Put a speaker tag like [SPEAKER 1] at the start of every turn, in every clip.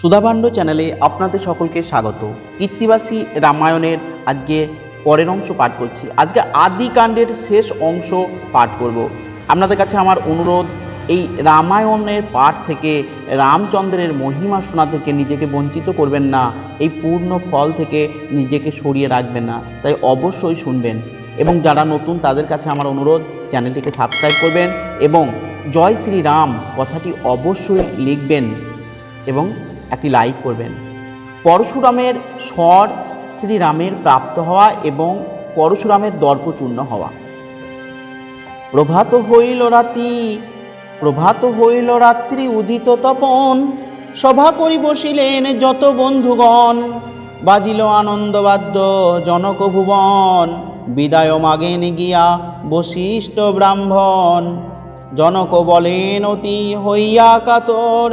[SPEAKER 1] সুধাভাণ্ড চ্যানেলে আপনাদের সকলকে স্বাগত। কীর্তিবাসী রামায়ণের আজকে পরের অংশ পাঠ করছি। আজকে আদিকাণ্ডের শেষ অংশ পাঠ করব। আপনাদের কাছে আমার অনুরোধ, এই রামায়ণের পাঠ থেকে রামচন্দ্রের মহিমা শোনা থেকে নিজেকে বঞ্চিত করবেন না, এই পূর্ণ ফল থেকে নিজেকে সরিয়ে রাখবেন না, তাই অবশ্যই শুনবেন। এবং যারা নতুন, তাদের কাছে আমার অনুরোধ, চ্যানেলটিকে সাবস্ক্রাইব করবেন এবং জয় শ্রীরাম কথাটি অবশ্যই লিখবেন এবং একটি লাইক করবেন। পরশুরামের স্বর শ্রীরামের প্রাপ্ত হওয়া এবং পরশুরামের দর্পচূর্ণ হওয়া। প্রভাত হইল রাতি, প্রভাত হইল রাত্রি উদিত তপন, সভা করি বসিলেন যত বন্ধুগণ। বাজিল আনন্দবাদ্য জনক ভুবন, বিদায় মাগেন গিয়া বশিষ্ঠ ব্রাহ্মণ। জনক বলেন, অতি হইয়া কাতর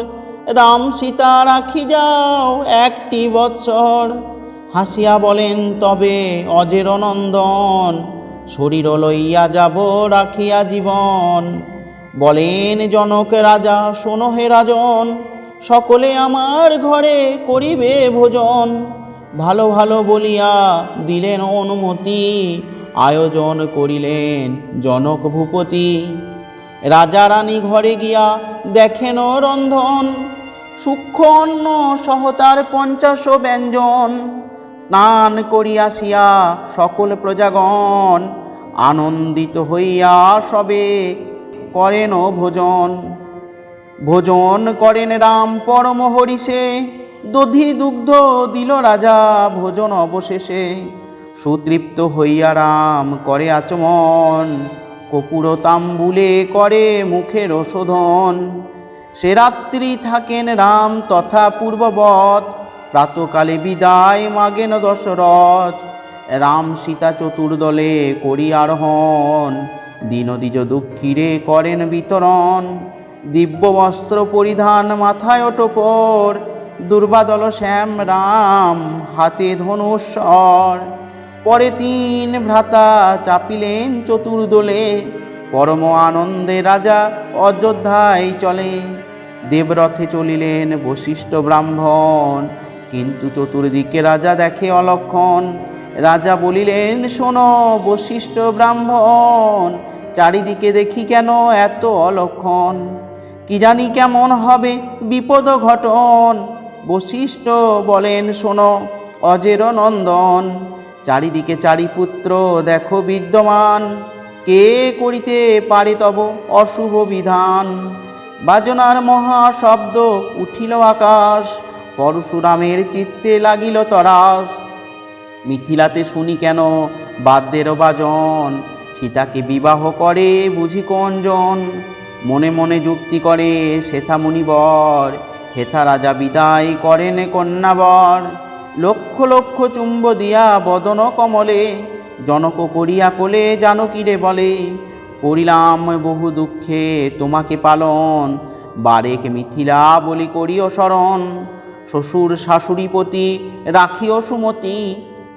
[SPEAKER 1] রাম সীতা রাখি যাও একটি বৎসর। হাসিয়া বলেন, তবে অজের নন্দন শরীর লইয়া যাব রাখিয়া জীবন। বলেন, জনক রাজা, শোনো হে রাজন, সকলে আমার ঘরে করিবে ভোজন। ভালো ভালো বলিয়া দিলেন অনুমতি, আয়োজন করিলেন জনক ভূপতি। রাজা রানী ঘরে গিয়া দেখেন রন্ধন সূক্ষ্ম অন্ন সহতার পঞ্চাশ ব্যঞ্জন। স্নান করিয়াসিয়া সকল প্রজাগণ, আনন্দিত হইয়া সবে করেন ভোজন। ভোজন করেন রাম পরম হরিষে, দধি দুগ্ধ দিল রাজা ভোজন অবশেষে। সুতৃপ্ত হইয়া রাম করে আচমন কপুর তাম্বুলে করে মুখের শোধন সে রাত্রি থাকেন রাম তথা পূর্ববৎ। প্রাতকালে বিদায় মাগেন দশরথ। রাম সীতা চতুর্দলে করি আরোহণ। দীনদিজ দুঃখীরে করেন বিতরণ। দিব্য বস্ত্র পরিধান মাথায় টোপর দুর্বাদল শ্যাম রাম হাতে ধনুস্বর পরে তিন ভ্রাতা চাপিলেন চতুর্দোলে। পরম আনন্দে রাজা অযোধ্যায় চলে। দেবরথে চলিলেন বশিষ্ঠ ব্রাহ্মণ, কিন্তু চতুর্দিকে রাজা দেখে অলক্ষণ। রাজা বলিলেন, শোনো বশিষ্ঠ ব্রাহ্মণ, চারিদিকে দেখি কেন এত অলক্ষণ? কি জানি কেমন হবে বিপদ ঘটন? বশিষ্ঠ বলেন, শোনো অজের নন্দন, চারিদিকে চারি পুত্র দেখো বিদ্যমান। কে করিতে পারে তব অশুভ বিধান? বাজনার মহা শব্দ উঠিল আকাশ, পরশুরামের চিত্তে লাগিল তরাস। মিথিলাতে শুনি কেন বাদ্যের বাজন? সীতাকে বিবাহ করে বুঝি কোনজন? মনে মনে যুক্তি করে শ্বেতা মুনিবর হেথা রাজা বিদায় করেন কন্যাবর। লক্ষ লক্ষ চুম্ব দিয়া বদন কমলে জনক করিয়া কোলে জানকীরে বলে? করিলাম বহু দুঃখে তোমাকে পালন, বারেক মিথিলা বলি করিও শরণ। শ্বশুর শাশুড়িপতি রাখিও সুমতি,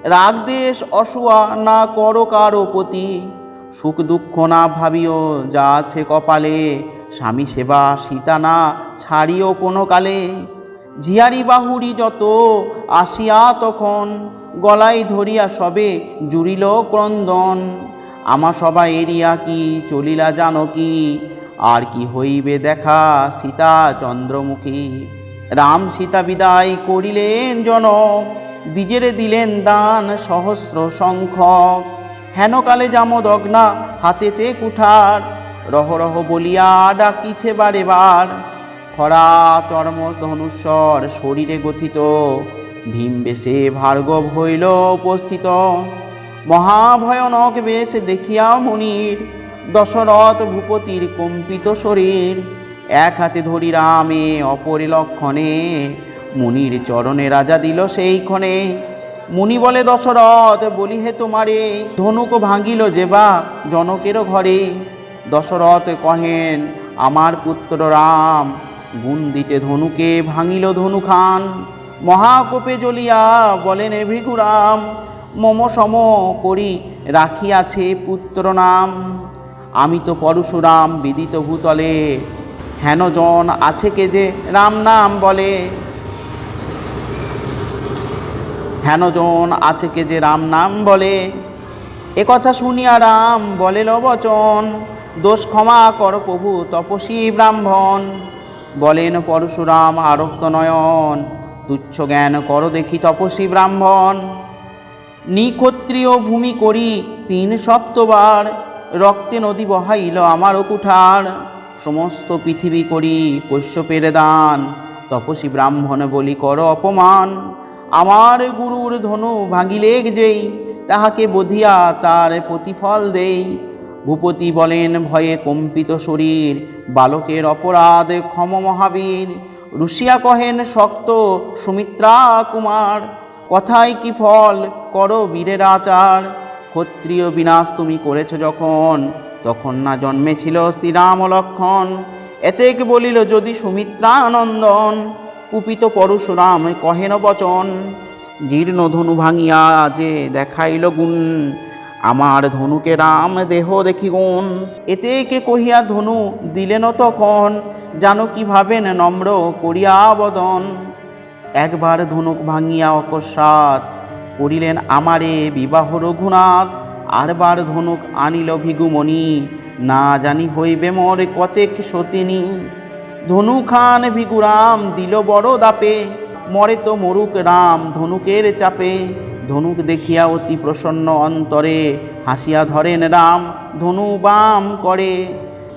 [SPEAKER 1] রাগ দেশ অসুয়া না করো কারও পতি সুখ দুঃখ না ভাবিও যা আছে কপালে, স্বামী সেবা সীতা না ছাড়িও কোনো কালে। ঝিয়ারি বাহুরি যত আসিয়া তখন গলায় ধরিয়া সবে জুড়িল ক্রন্দন। আমা সবাই এরিয়া কি, চলিলা জানো কি? আর কি হইবে দেখা সীতা চন্দ্রমুখী। রাম সীতা বিদায় করিলেন জনক, দ্বিজেরে দিলেন দান সহস্র সংখ্যক। হেনকালে জামদগ্না হাতেতে কুঠার, রহ রহ বলিয়া ডাকিছে বারে বার। খরা চর্ম ধনুস্বর শরীরে গথিত ভীম বেশে ভার্গব হইল উপস্থিত। মহাভয়ানক বেশ দেখিয়া মুনির, দশরথ ভূপতির কম্পিত শরীর। এক হাতে ধরি রামে অপরে লক্ষণে মুনির চরণে রাজা দিল সেই ক্ষণে। মুনি বলে, দশরথ বলি হে তোমারে, ধনুক ভাঙিল যেবা জনকেরও ঘরে। দশরথ কহেন, আমার পুত্র রাম গুণ দিতে ধনুকে ভাঙিল ধনু খান মহাকোপে জ্বলিয়া বলেন ভৃগুরাম মম সম করি রাখিয়াছে পুত্র নাম। আমি তো পরশুরাম বিদিত ভূতলে। হেন জন আছে কে যে রাম নাম বলে? হেনজন আছে কে যে রাম নাম বলে? এ কথা শুনিয়া রাম বলে বচন দোষ ক্ষমা কর প্রভু তপসী ব্রাহ্মণ। বলেন, পরশুরাম আরক্ত নয়ন তুচ্ছ জ্ঞান কর দেখি তপসী ব্রাহ্মণ। নিক্ষত্রিয় ভূমি করি তিন সপ্তবার, রক্তে নদী বহাইল আমার কুঠার। সমস্ত পৃথিবী করি কৈশ্যপের দান তপসী ব্রাহ্মণ বলি কর অপমান। আমার গুরুর ধনু ভাঙিলেক যেই, তাহাকে বধিয়া তার প্রতিফল দেই। ভূপতি বলেন, ভয়ে কম্পিত শরীর, বালকের অপরাধ ক্ষম মহাবীর। রুশিয়া কহেন, শক্ত সুমিত্রা কুমার, কথায় কি ফল করো বীরের আচার? ক্ষত্রিয় বিনাশ তুমি করেছ যখন, তখন না জন্মেছিল শ্রীরাম লক্ষণ। এতেক বলিল, যদি সুমিত্রানন্দন, কুপিত পরশুরাম, কহেন বচন। জীর্ণ ধনু ভাঙিয়া যে দেখাইল গুণ আমার ধনুকে রাম দেহ দেখি গুণ এতে কে কহিয়া ধনু দিলেন তখন, জানো কি ভাবেন নম্র করিয়া বদন। একবার ধনুক ভাঙিয়া অকস্মাৎ করিলেন আমারে বিবাহ রঘুনাথ, আরবার ধনুক আনিল ভিগুমণি, না জানি হইবে মোর কতেক সতিনী। ধনু খান ভিগুরাম দিল বড় দাপে, মরে তো মরুক রাম ধনুকের চাপে ধনুক দেখিয়া অতি প্রসন্ন অন্তরে হাসিয়া ধরেন রাম, ধনু বাম করে।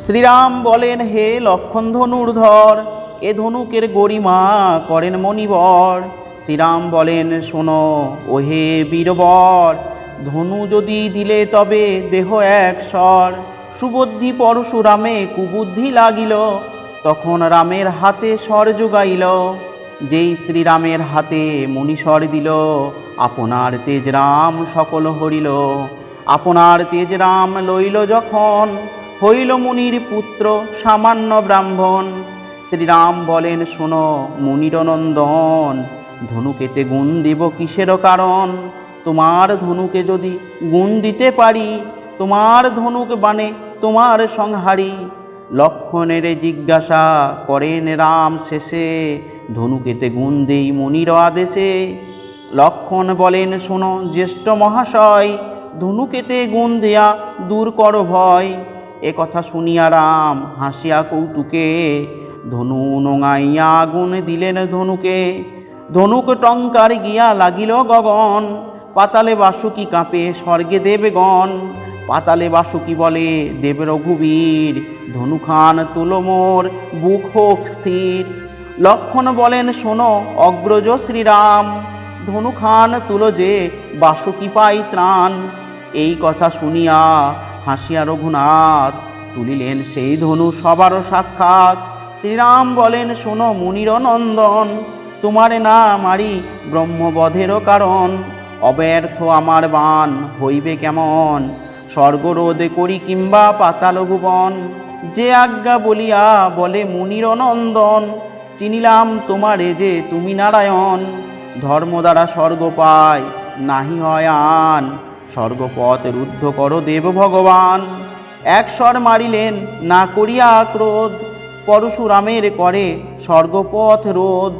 [SPEAKER 1] শ্রীরাম বলেন, হে লক্ষণ ধনুর ধর এ ধনুকের গরিমা করেন মণিবর। শ্রীরাম বলেন, শোনো, ওহে বীরবর, ধনু যদি দিলে তবে দেহ এক স্বর। সুবুদ্ধি পরশুরামে কুবুদ্ধি লাগিল, তখন রামের হাতে স্বর যোগাইল। যেই শ্রীরামের হাতে মণিস্বর দিল আপনার তেজ রাম সকল হরিল। আপনার তেজ রাম লইল যখন, হইল মুনির পুত্র সামান্য ব্রাহ্মণ। শ্রীরাম বলেন, শোনো, মুনির নন্দন, ধনুকেতে গুণ দিব কিসের কারণ? তোমার ধনুকে যদি গুণ দিতে পারি, তোমার ধনুক বানে তোমার সংহারি। লক্ষণের জিজ্ঞাসা করেন রাম শেষে, ধনুকেতে গুণ দেই মনির আদেশে। লক্ষণ বলেন, শোনো, জ্যেষ্ঠ মহাশয়, ধনুকেতে গুণ দেয়া দূর কর ভয়। এ কথা শুনিয়া রাম হাসিয়া কৌতুকে, ধনু নোঙাইয়া আগুন দিলেন ধনুকে। ধনুক টঙ্কার গিয়া লাগিল গগন, পাতালে বাসুকি কাঁপে স্বর্গে দেবগণ। পাতালে বাসুকি বলে, দেব রঘুবীর, ধনুখান তুলো মোর, বুক হোক স্থির। লক্ষণ বলেন, শোনো, অগ্রজ শ্রীরাম ধনুখান তুলো যে বাসুকি পাই ত্রাণ? এই কথা শুনিয়া হাসিয়া রঘুনাথ তুলিলেন সেই ধনু সবারও সাক্ষাৎ। শ্রীরাম বলেন, শোনো মুনির নন্দন, তোমারে না মারি ব্রহ্মবধেরও কারণ। অব্যর্থ আমার বান হইবে কেমন? স্বর্গরোধে করি কিংবা পাতাল ভুবন। যে আজ্ঞা বলিয়া বলে মুনির নন্দন, চিনিলাম তোমারে যে তুমি নারায়ণ। ধর্ম দ্বারা স্বর্গ পায় নাহি হয় আন। স্বর্গপথ রুদ্ধ করো দেব ভগবান। এক স্বর মারিলেন, না করিয়া ক্রোধ। পরশুরামের করে স্বর্গপথ রোধ।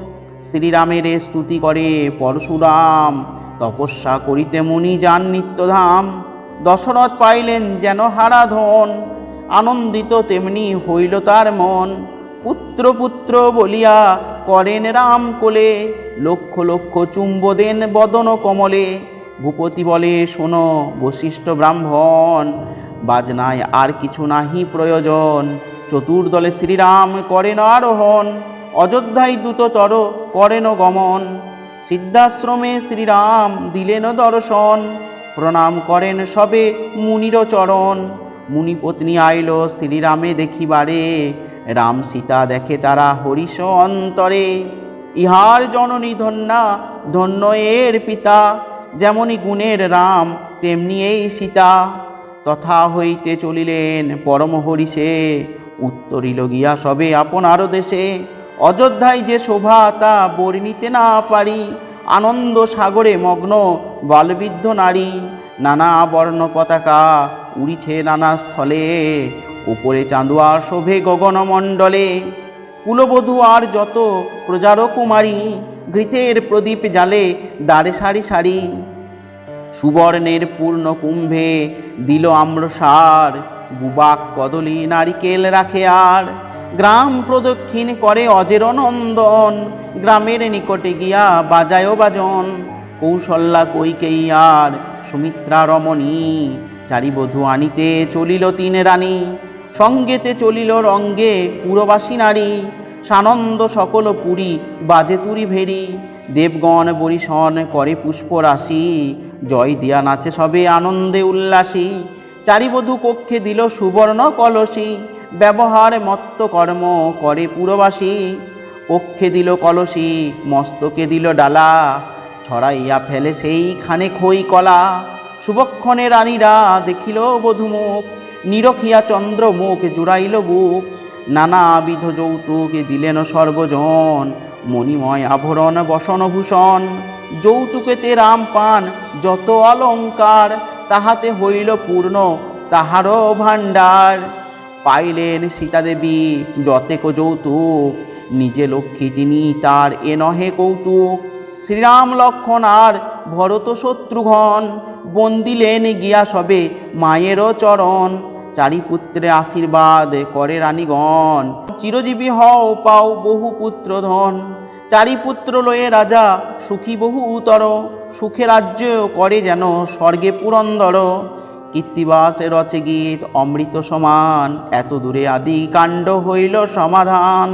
[SPEAKER 1] শ্রীরামের স্তুতি করে পরশুরাম। তপস্যা করিতে মুনি যান নিত্যধাম। দশরথ পাইলেন যেন হারাধন। আনন্দিত তেমনি হইল তার মন। পুত্র পুত্র বলিয়া করেন রাম কোলে, লক্ষ লক্ষ চুম্ব দেন বদন কমলে। ভূপতি বলে, শোনো বশিষ্ঠ ব্রাহ্মণ, বাজনায় আর কিছু নাহি প্রয়োজন। চতুর্দলে শ্রীরাম করেন আরোহণ, অযোধ্যায় দ্রুত দ্রুততর করেন গমন। সিদ্ধাশ্রমে শ্রীরাম দিলেন দর্শন, প্রণাম করেন সবে মুনির চরণ। মুনিপত্নী আইল শ্রীরামে দেখিবারে রাম সীতা দেখে তারা হরিষ অন্তরে। ইহার জননী ধন্যা, ধন্য এর পিতা যেমনই গুণের রাম, তেমনি এই সীতা। তথা হইতে চলিলেন পরম হরিষে, উত্তরিল গিয়া সবে আপনার দেশে। অযোধ্যায় যে শোভা তা বর্ণিতে না পারি, আনন্দ সাগরে মগ্ন বালবিদ্ধ নারী, নানা বর্ণ পতাকা উড়িছে নানা স্থলে। উপরে চাঁদুয়া শোভে গগনমণ্ডলে, কুলবধূ আর যত প্রজার কুমারী ঘৃতের প্রদীপ জালে দাঁড়ে সারি সারি। সুবর্ণের পূর্ণ কুম্ভে দিল আম্রসার, বুবাক কদলী নারিকেল রাখে আর। গ্রাম প্রদক্ষিণ করে অজের নন্দন, গ্রামের নিকটে গিয়া বাজায় বাজন। কৌশল্যা কৈকেয়ার সুমিত্রা রমণী, চারিবধূ আনিতে চলিল তিন রানী। সঙ্গেতে চলিল রঙ্গে পুরবাসী নারী। সানন্দ সকল পুরী বাজে তুরি ভেরি। দেবগণ বরিশন করে পুষ্পরাশি। জয় দিয়া নাচে সবে আনন্দে উল্লাসী। চারিবধূ কক্ষে দিল সুবর্ণ কলসী। ব্যবহার মত্ত কর্ম করে পুরবাসী। কক্ষে দিল কলসী, মস্তকে দিল ডালা। ছড়াইয়া ফেলে সেইখানে খই কলা। শুভক্ষণে রানীরা দেখিল বধুমুখ। নিরখিয়া চন্দ্র মুখ জুড়াইল বুক। নানাবিধ যৌতুকে দিলেন সর্বজন মণিময় আভরণ, বসনভূষণ। যৌতুকেতে রাম পান যত অলঙ্কার, তাহাতে হইল পূর্ণ, তাহারও ভাণ্ডার। পাইলেন সীতাদেবী যতেক যৌতুক, নিজে লক্ষ্মী তিনি তার এ নহে কৌতুক। শ্রীরাম লক্ষণ আর ভরত শত্রুঘ্ন, বন্দিলেন গিয়া সবে মায়েরও চরণ। চারি পুত্রে আশীর্বাদ করে রানীগণ। চিরজীবী হও পাও বহু পুত্র ধন। চারি পুত্র লয়ে রাজা সুখী বহু উতর সুখে রাজ্য করে যেন স্বর্গে পুরন্দর। কীর্তিবাসে রচে গীত অমৃত সমান। এত দূরে আদি কাণ্ড হইল সমাধান।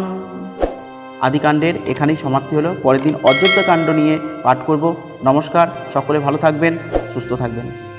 [SPEAKER 1] আদিকাণ্ডের এখানেই সমাপ্তি হলো। পরের দিন অযোধ্যা কাণ্ড নিয়ে পাঠ করব। নমস্কার। সকলে ভালো থাকবেন, সুস্থ থাকবেন।